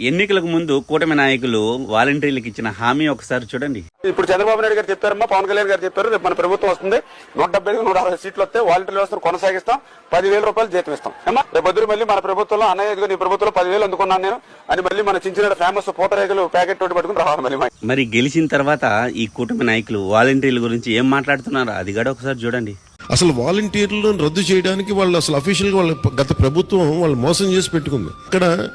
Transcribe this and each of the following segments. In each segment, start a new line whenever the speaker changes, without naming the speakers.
ఎన్నికలకు ముందు కూటమి నాయకులు వాలంటీర్లకు ఇచ్చిన హామీ ఒకసారి చూడండి.
ఇప్పుడు చంద్రబాబు నాయుడు గారు చెప్పారమ్మా పవన్ కళ్యాణ్ గారు చెప్పారు రేపు మన ప్రభుత్వం వస్తుంది. నూట డెబ్బై నూట అరవై సీట్లు వస్తే వాలంటీర్ వ్యవస్థను కొనసాగిస్తాం. పదివేల రూపాయలు జీతం ఇస్తాం. ఏమా రేపు మళ్ళీ మన ప్రభుత్వంలో అన్నయ్య నీ ప్రభుత్వంలో పదివేలు అందుకున్నాను నేను. అని మళ్ళీ మన చిన్న ఫేమస్ పూతరేగలు ప్యాకెట్ తోటి పట్టుకుని రావాలి మళ్ళీ
మరి గెలిచిన తర్వాత ఈ కూటమి నాయకులు వాలంటీర్ల గురించి ఏం మాట్లాడుతున్నారో అది కూడా ఒకసారి చూడండి.
అసలు వాలంటీర్లను రద్దు చేయడానికి వాళ్ళు అసలు అఫీషియల్గా వాళ్ళ గత ప్రభుత్వం వాళ్ళు మోసం చేసి పెట్టుకుంది. ఇక్కడ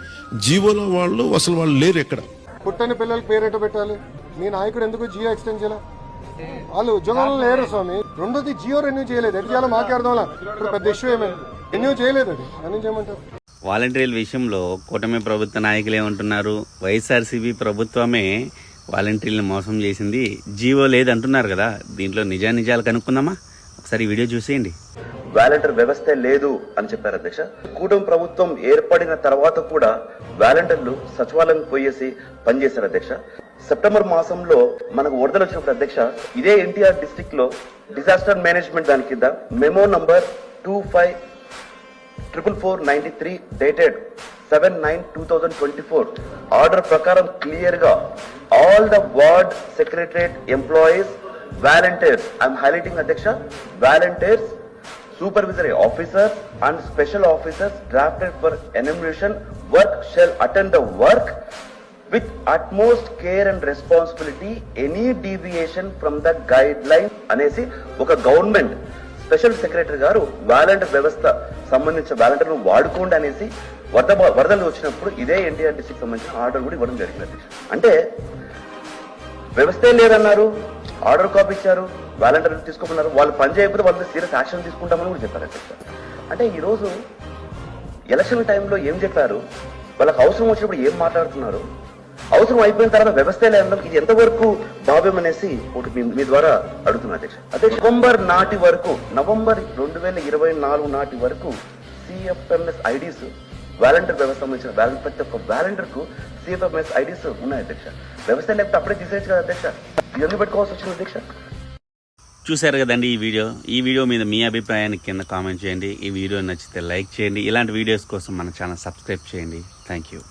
జీవోలో వాళ్ళు అసలు వాళ్ళు లేరు ఎక్కడ?
పుట్టని పిల్లలకి పేరేట పెట్టాలి? మీ నాయకుడు ఎందుకు జియో ఎక్స్టెండ్ చేయాలి? వాళ్ళు ఉద్యోగంలో లేరు స్వామి. రెండోది జియో రెన్యూ చేయలేదు. ఎటు చేయాలో మాకే అర్థం. ఇప్పుడు పెద్ద ఇష్యూ ఏమైంది రెన్యూ చేయలేదు అది. రెన్యూ చేయమంటారు?
వాలంటీర్ల విషయంలో కూటమి ప్రభుత్వ నాయకులు ఏమంటున్నారు? వైఎస్ఆర్సీపీ ప్రభుత్వమే వాలంటీర్లను మోసం చేసింది. జీవో లేదంటున్నారు కదా. దీంట్లో నిజానిజాలు కనుక్కుందామా? ఒకసారి వీడియో చూసేయండి.
వాలంటీర్ వ్యవస్థ లేదు అని చెప్పారు అధ్యక్ష. కూటమి ప్రభుత్వం ఏర్పడిన తర్వాత కూడా వాలంటీర్లు సచివాలయం పోయేసి పనిచేశారు అధ్యక్ష. సెప్టెంబర్ మాసంలో మనకు వరదలు వచ్చినప్పుడు అధ్యక్ష ఇదే ఎన్టీఆర్ డిస్టిక్లో డిజాస్టర్ మేనేజ్మెంట్ దాని కింద memo number two five triple four ninety three dated seven nine two thousand twenty four order ప్రకారం క్లియర్గా all the ward secretariat employees volunteers I'm highlighting అధ్యక్ష volunteers supervisory officers and special officers drafted for enumeration work shall attend the work with utmost care and responsibility any deviation from the guide line అనేసి ఒక government special secretary గారు volunteer వ్యవస్థ సంబంధించిన వాలంటీర్ను వాడుకోండి అనేసి వరద వరదలు వచ్చినప్పుడు ఇదే ఎన్టీఆర్టీసీకి సంబంధించిన ఆర్డర్ కూడా ఇవ్వడం జరిగింది. అంటే వ్యవస్థ లేదన్నారు? ఆర్డర్ కాపీ ఇచ్చారు వాలంటీర్ తీసుకోమన్నారు. వాళ్ళు పని చేయకపోతే వాళ్ళ సీరియస్ యాక్షన్ తీసుకుంటామని కూడా చెప్పారు అంటే ఈరోజు ఎలక్షన్ టైంలో ఏం చెప్పారు? వాళ్ళకి అవసరం వచ్చినప్పుడు ఏం మాట్లాడుతున్నారు? అవసరం అయిపోయిన తర్వాత వ్యవస్థ లేదడం ఇది ఎంతవరకు భావ్యం అనేసి ఒకటి మీ- ద్వారా అడుగుతున్నా అధ్యక్ష. అధ్యక్ష నవంబర్ నాటి వరకు నవంబర్ రెండు వేల ఇరవై నాలుగు నాటి వరకు సిఎఫ్ఎంఎస్ ఐడీస్ వాలంటీర్ వ్యవస్థ సంబంధించిన వాలంటీర్ ప్రతి ఒక్క వాలంటీర్కు సిఎఫ్ఎంఎస్ ఐడీస్ ఉన్నాయి అధ్యక్ష. వ్యవస్థ లేకపోతే అప్పుడే తీసేయచ్చు కదా అధ్యక్ష. ఎందుకు పెట్టుకోవాల్సి వచ్చింది దీక్ష
చూశారు కదండి ఈ వీడియో. ఈ వీడియో మీద మీ అభిప్రాయాన్ని కింద కామెంట్ చేయండి. ఈ వీడియో నచ్చితే లైక్ చేయండి. ఇలాంటి వీడియోస్ కోసం మన ఛానల్ సబ్స్క్రైబ్ చేయండి. Thank you